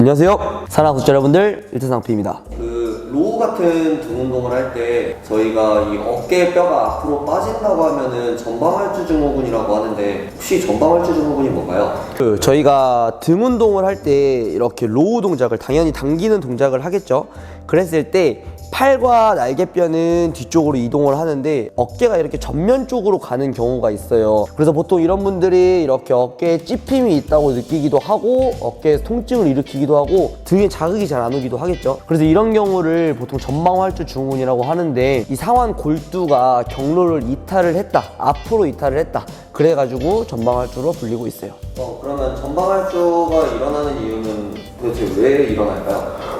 안녕하세요. 사랑하는 구독자 여러분들, 일트상피입니다. 그 로우 같은 등 운동을 할 때 저희가 이 어깨 뼈가 앞으로 빠진다고 하면은 전방활주 증후군이라고 하는데 혹시 전방활주 증후군이 뭔가요? 그 저희가 등 운동을 할 때 이렇게 로우 동작을 당연히 당기는 동작을 하겠죠. 그랬을 때 팔과 날개뼈는 뒤쪽으로 이동을 하는데 어깨가 이렇게 전면 쪽으로 가는 경우가 있어요. 그래서 보통 이런 분들이 이렇게 어깨에 찝힘이 있다고 느끼기도 하고 어깨에 통증을 일으키기도 하고 등에 자극이 잘 안 오기도 하겠죠. 그래서 이런 경우를 보통 전방활주 증후군이라고 하는데 이 상완 골두가 경로를 이탈을 했다. 앞으로 이탈을 했다. 그래가지고 전방활주로 불리고 있어요. 어, 그러면 전방활주가 일어나는 이유는 도대체 왜 일어날까요?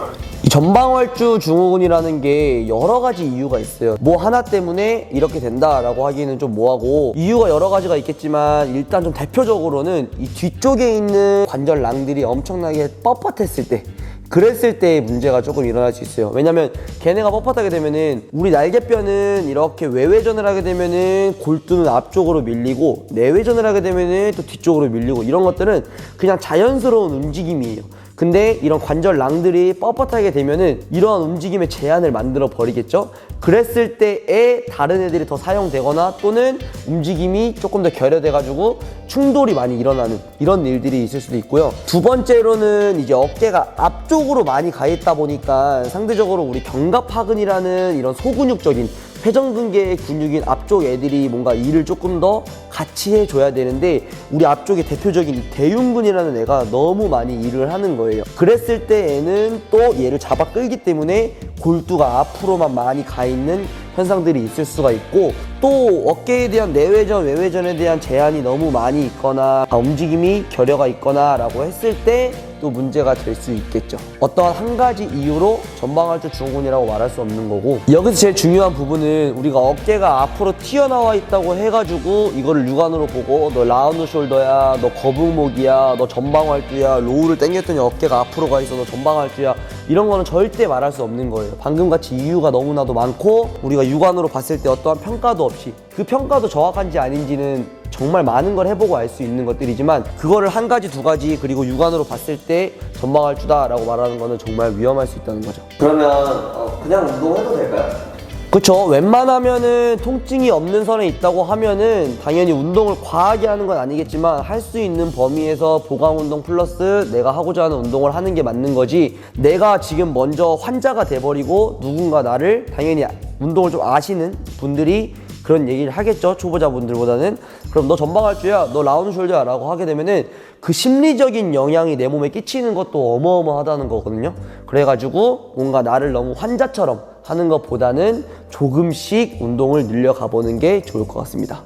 이 전방활주 증후군이라는 게 여러 가지 이유가 있어요. 뭐 하나 때문에 이렇게 된다라고 하기는 좀 뭐하고 이유가 여러 가지가 있겠지만 일단 좀 대표적으로는 이 뒤쪽에 있는 관절낭들이 엄청나게 뻣뻣했을 때 그랬을 때 문제가 조금 일어날 수 있어요. 왜냐면 걔네가 뻣뻣하게 되면은 우리 날개뼈는 이렇게 외회전을 하게 되면은 골두는 앞쪽으로 밀리고 내회전을 하게 되면은 또 뒤쪽으로 밀리고 이런 것들은 그냥 자연스러운 움직임이에요. 근데 이런 관절낭들이 뻣뻣하게 되면은 이러한 움직임의 제한을 만들어 버리겠죠. 그랬을 때에 다른 애들이 더 사용되거나 또는 움직임이 조금 더 결여돼 가지고 충돌이 많이 일어나는 이런 일들이 있을 수도 있고요. 두 번째로는 이제 어깨가 앞쪽으로 많이 가 있다 보니까 상대적으로 우리 견갑하근이라는 이런 소근육적인 회전근개의 근육인 앞쪽 애들이 뭔가 일을 조금 더 같이 해줘야 되는데 우리 앞쪽에 대표적인 이 대흉근이라는 애가 너무 많이 일을 하는 거예요. 그랬을 때 애는 또 얘를 잡아 끌기 때문에 골두가 앞으로만 많이 가 있는 현상들이 있을 수가 있고 또 어깨에 대한 내외전, 외외전에 대한 제한이 너무 많이 있거나 아, 움직임이 결여가 있거나 라고 했을 때 또 문제가 될 수 있겠죠. 어떠한 한 가지 이유로 전방활주 증후군이라고 말할 수 없는 거고 여기서 제일 중요한 부분은 우리가 어깨가 앞으로 튀어나와 있다고 해가지고 이거를 육안으로 보고 너 라운드 숄더야, 너 거북목이야, 너 전방활주야, 로우를 당겼더니 어깨가 앞으로 가 있어, 너 전방활주야 이런 거는 절대 말할 수 없는 거예요. 방금 같이 이유가 너무나도 많고 우리가 육안으로 봤을 때 어떠한 평가도 없이 그 평가도 정확한지 아닌지는 정말 많은 걸 해보고 알 수 있는 것들이지만 그거를 한 가지 두 가지 그리고 육안으로 봤을 때 전방할주다라고 말하는 거는 정말 위험할 수 있다는 거죠. 그러면 어, 그냥 운동해도 될까요? 그쵸. 웬만하면은 통증이 없는 선에 있다고 하면은 당연히 운동을 과하게 하는 건 아니겠지만 할 수 있는 범위에서 보강 운동 플러스 내가 하고자 하는 운동을 하는 게 맞는 거지 내가 지금 먼저 환자가 돼버리고 누군가 나를 당연히 운동을 좀 아시는 분들이 그런 얘기를 하겠죠. 초보자분들보다는. 그럼 너 전방할주야. 너 라운드 숄더야. 라고 하게 되면은 그 심리적인 영향이 내 몸에 끼치는 것도 어마어마하다는 거거든요. 그래가지고 뭔가 나를 너무 환자처럼 하는 것보다는 조금씩 운동을 늘려가 보는 게 좋을 것 같습니다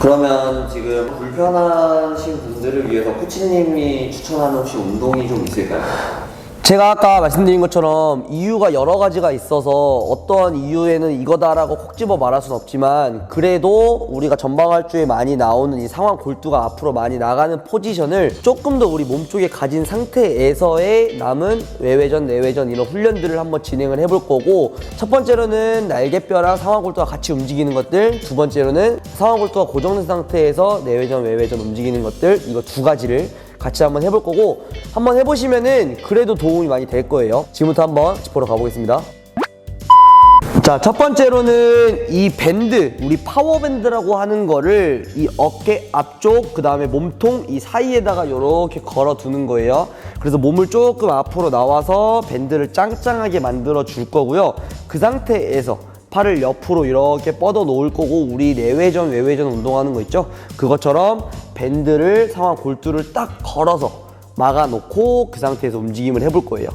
그러면 지금 불편하신 분들을 위해서 코치님이 추천하는 혹시 운동이 좀 있을까요? 제가 아까 말씀드린 것처럼 이유가 여러 가지가 있어서 어떠한 이유에는 이거다라고 콕 집어 말할 수는 없지만 그래도 우리가 전방활주에 많이 나오는 이 상완 골두가 앞으로 많이 나가는 포지션을 조금 더 우리 몸쪽에 가진 상태에서의 남은 외회전, 내회전 이런 훈련들을 한번 진행을 해볼 거고 첫 번째로는 날개뼈랑 상완 골두가 같이 움직이는 것들 두 번째로는 상완 골두가 고정된 상태에서 내회전, 외회전 움직이는 것들 이거 두 가지를 같이 한번 해볼 거고 한번 해보시면은 그래도 도움이 많이 될 거예요. 지금부터 한번 짚으러 가보겠습니다. 자, 첫 번째로는 이 밴드, 우리 파워밴드라고 하는 거를 이 어깨 앞쪽, 그 다음에 몸통 이 사이에다가 이렇게 걸어 두는 거예요. 그래서 몸을 조금 앞으로 나와서 밴드를 짱짱하게 만들어 줄 거고요. 그 상태에서 팔을 옆으로 이렇게 뻗어 놓을 거고 우리 내외전 외외전 운동하는 거 있죠 그것처럼 밴드를 상완 골두를 딱 걸어서 막아 놓고 그 상태에서 움직임을 해볼 거예요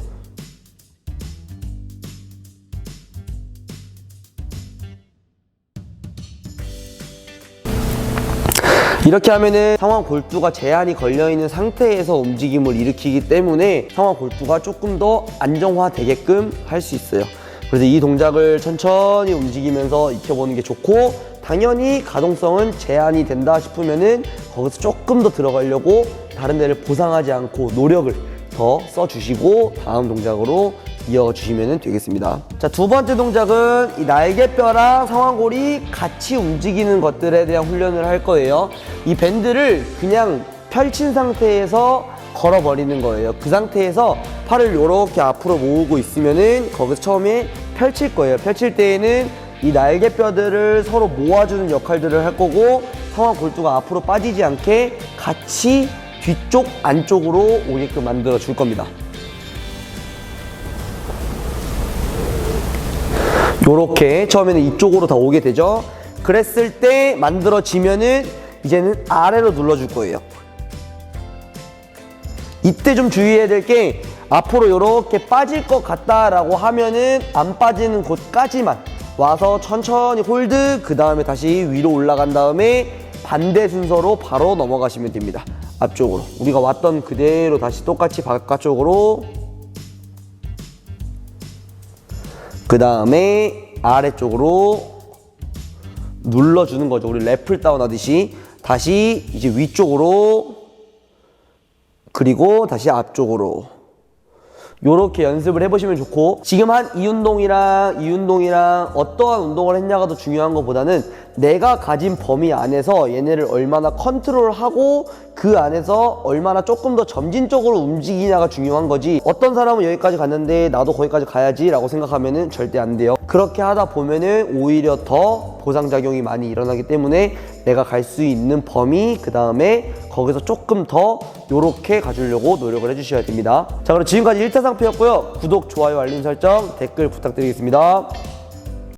이렇게 하면은 상완 골두가 제한이 걸려 있는 상태에서 움직임을 일으키기 때문에 상완 골두가 조금 더 안정화되게끔 할 수 있어요. 그래서 이 동작을 천천히 움직이면서 익혀보는 게 좋고 당연히 가동성은 제한이 된다 싶으면은 거기서 조금 더 들어가려고 다른 데를 보상하지 않고 노력을 더 써주시고 다음 동작으로 이어주시면 되겠습니다. 자, 두 번째 동작은 이 날개뼈랑 상완골이 같이 움직이는 것들에 대한 훈련을 할 거예요. 이 밴드를 그냥 펼친 상태에서 걸어버리는 거예요. 그 상태에서 팔을 이렇게 앞으로 모으고 있으면은 거기서 처음에 펼칠 거예요. 펼칠 때에는 이 날개뼈들을 서로 모아주는 역할들을 할 거고 상완 골두가 앞으로 빠지지 않게 같이 뒤쪽 안쪽으로 오게끔 만들어 줄 겁니다. 요렇게 처음에는 이쪽으로 다 오게 되죠. 그랬을 때 만들어지면은 이제는 아래로 눌러줄 거예요. 이때 좀 주의해야 될 게 앞으로 이렇게 빠질 것 같다라고 하면은 안 빠지는 곳까지만 와서 천천히 홀드 그 다음에 다시 위로 올라간 다음에 반대 순서로 바로 넘어가시면 됩니다. 앞쪽으로. 우리가 왔던 그대로 다시 똑같이 바깥쪽으로. 그 다음에 아래쪽으로 눌러주는 거죠. 우리 랩을 다운 하듯이. 다시 이제 위쪽으로. 그리고 다시 앞쪽으로 요렇게 연습을 해보시면 좋고 지금 한 이 운동이랑 이 운동이랑 어떠한 운동을 했냐가 더 중요한 것보다는 내가 가진 범위 안에서 얘네를 얼마나 컨트롤하고 그 안에서 얼마나 조금 더 점진적으로 움직이냐가 중요한 거지. 어떤 사람은 여기까지 갔는데 나도 거기까지 가야지 라고 생각하면은 절대 안 돼요. 그렇게 하다 보면은 오히려 더 보상작용이 많이 일어나기 때문에 내가 갈 수 있는 범위 그 다음에 거기서 조금 더 요렇게 가주려고 노력을 해주셔야 됩니다. 자 그럼 지금까지 1타 상패였고요. 구독, 좋아요, 알림 설정, 댓글 부탁드리겠습니다